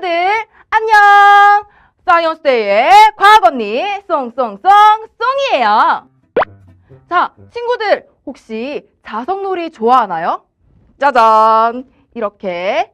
친구들 안녕! 사이언스데이의 과학 언니 쏭쏭쏭 쏭이에요. 자, 친구들 혹시 자석놀이 좋아하나요? 짜잔! 이렇게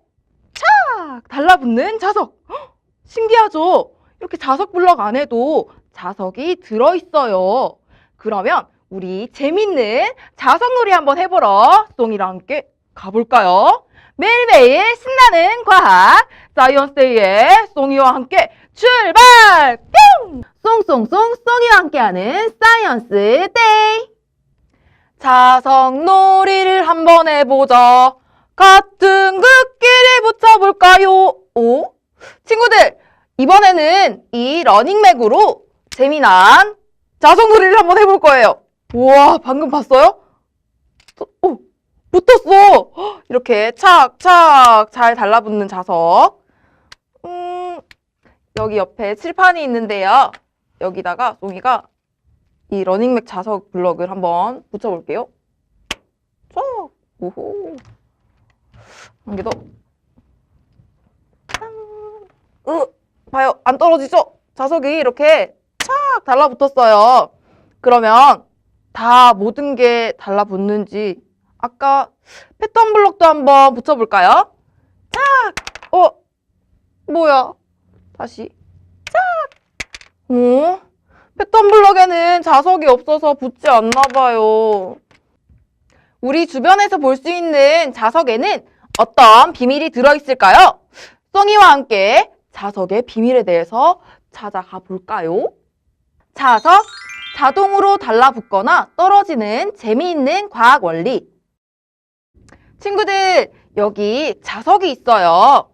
착 달라붙는 자석. 헉, 신기하죠? 이렇게 자석 블럭 안에도 자석이 들어 있어요. 그러면 우리 재밌는 자석놀이 한번 해보러 쏭이랑 함께 가볼까요? 매일매일 신나는 과학 사이언스데이의 쏭이와 함께 출발! 뿅! 쏭쏭쏭 쏭이와 함께하는 사이언스 데이 자석놀이를 한번 해보자 같은 극끼리 붙여볼까요? 오? 친구들 이번에는 이 러닝맥으로 재미난 자석놀이를 한번 해볼 거예요 우와 방금 봤어요? 오, 붙었어 헉, 이렇게 착착 잘 달라붙는 자석 음, 여기 옆에 칠판이 있는데요 여기다가 송이가 이 러닝맥 자석 블럭을 한번 붙여볼게요 쫙 오호 한 개 더. 짠. 으, 봐요. 안 떨어지죠? 자석이 이렇게 착 달라붙었어요. 그러면 다 모든 게 달라붙는지 아까 패턴 블럭도 한번 붙여볼까요? 착! 어? 뭐야? 다시 착! 어? 패턴 블럭에는 자석이 없어서 붙지 않나 봐요. 우리 주변에서 볼 수 있는 자석에는 어떤 비밀이 들어있을까요? 썽이와 함께 자석의 비밀에 대해서 찾아가 볼까요? 자석, 자동으로 달라붙거나 떨어지는 재미있는 과학 원리. 친구들, 여기 자석이 있어요.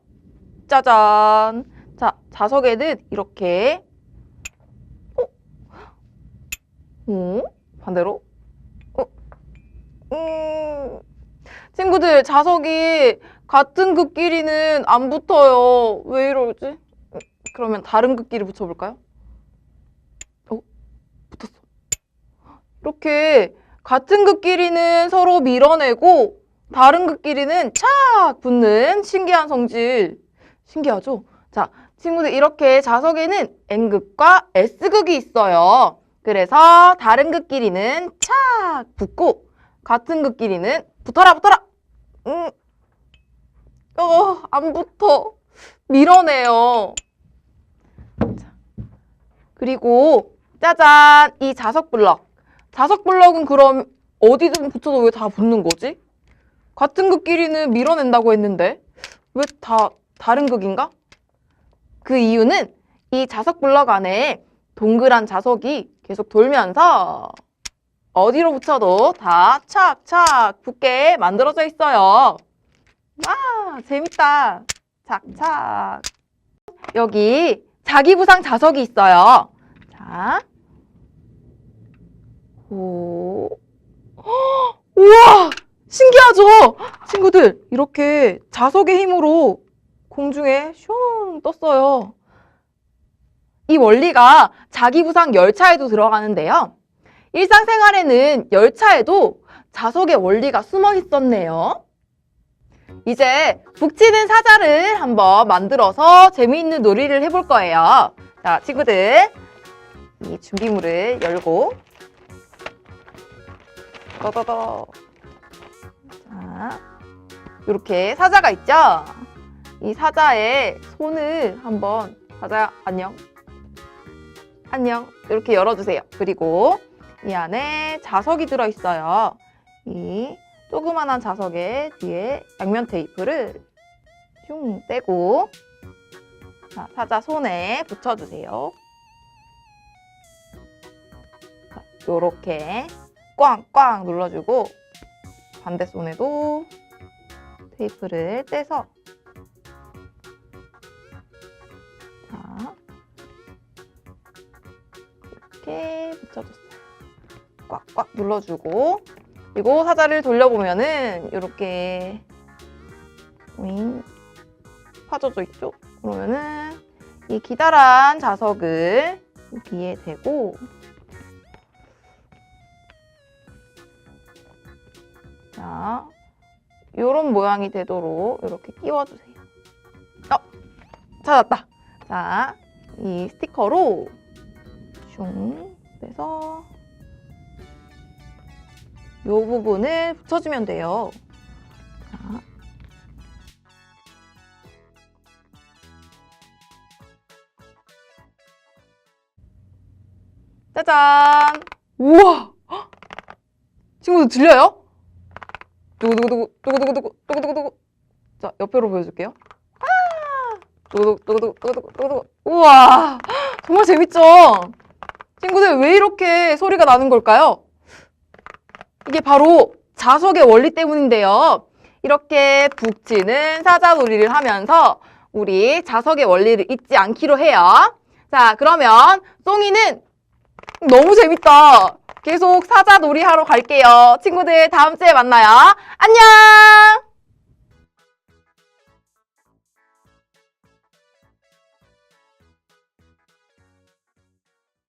짜잔. 자, 자석에는 이렇게, 어? 어? 반대로? 어? 음, 친구들, 자석이 같은 극끼리는 안 붙어요. 왜 이러지? 음, 그러면 다른 극끼리 붙여볼까요? 어? 붙었어. 이렇게 같은 극끼리는 서로 밀어내고 다른 극끼리는 착 붙는 신기한 성질. 신기하죠? 자, 친구들 이렇게 자석에는 N극과 S극이 있어요. 그래서 다른 극끼리는 착 붙고 같은 극끼리는 붙어라 붙어라. 음. 어, 안 붙어. 밀어내요. 자, 그리고 짜잔 이 자석 블럭. 자석 블럭은 그럼 어디든 붙여도 왜 다 붙는 거지? 같은 극끼리는 밀어낸다고 했는데 왜 다 다른 극인가? 그 이유는 이 자석 블럭 안에 동그란 자석이 계속 돌면서 어디로 붙여도 다 착착 붙게 만들어져 있어요. 와, 재밌다. 착착. 여기 자기부상 자석이 있어요. 자. 오. 헉, 우와! 신기하죠? 친구들, 이렇게 자석의 힘으로 공중에 슝 떴어요. 이 원리가 자기부상 열차에도 들어가는데요. 일상생활에는 열차에도 자석의 원리가 숨어 있었네요. 이제 북치는 사자를 한번 만들어서 재미있는 놀이를 해볼 거예요. 자, 친구들. 이 준비물을 열고. 떠떠떠. 자, 이렇게 사자가 있죠? 이 사자의 손을 한번, 사자, 안녕. 안녕. 이렇게 열어주세요. 그리고 이 안에 자석이 들어있어요. 이 조그만한 자석에 뒤에 양면 테이프를 슝 떼고 자, 사자 손에 붙여주세요. 자, 요렇게 꽝꽝 눌러주고 반대 손에도 테이프를 떼서 이렇게 붙여줬어요. 꽉꽉 눌러주고 그리고 사자를 돌려보면은 이렇게 윙 파져져 있죠? 그러면은 이 기다란 자석을 여기에 대고 자 이런 모양이 되도록 이렇게 끼워주세요. 어, 찾았다. 자, 이 스티커로 슝 빼서 요 부분을 붙여주면 돼요. 자. 짜잔! 우와! 헉! 친구들 들려요? 두구두구두구, 두구두구두구, 두구두구두구. 자, 옆으로 보여줄게요. 아! 두구두구, 두구두구, 두구두구. 우와! 정말 재밌죠? 친구들 왜 이렇게 소리가 나는 걸까요? 이게 바로 자석의 원리 때문인데요. 이렇게 북치는 사자놀이를 하면서 우리 자석의 원리를 잊지 않기로 해요. 자, 그러면 송이는 너무 재밌다. 계속 사자놀이 하러 갈게요. 친구들 다음 주에 만나요. 안녕!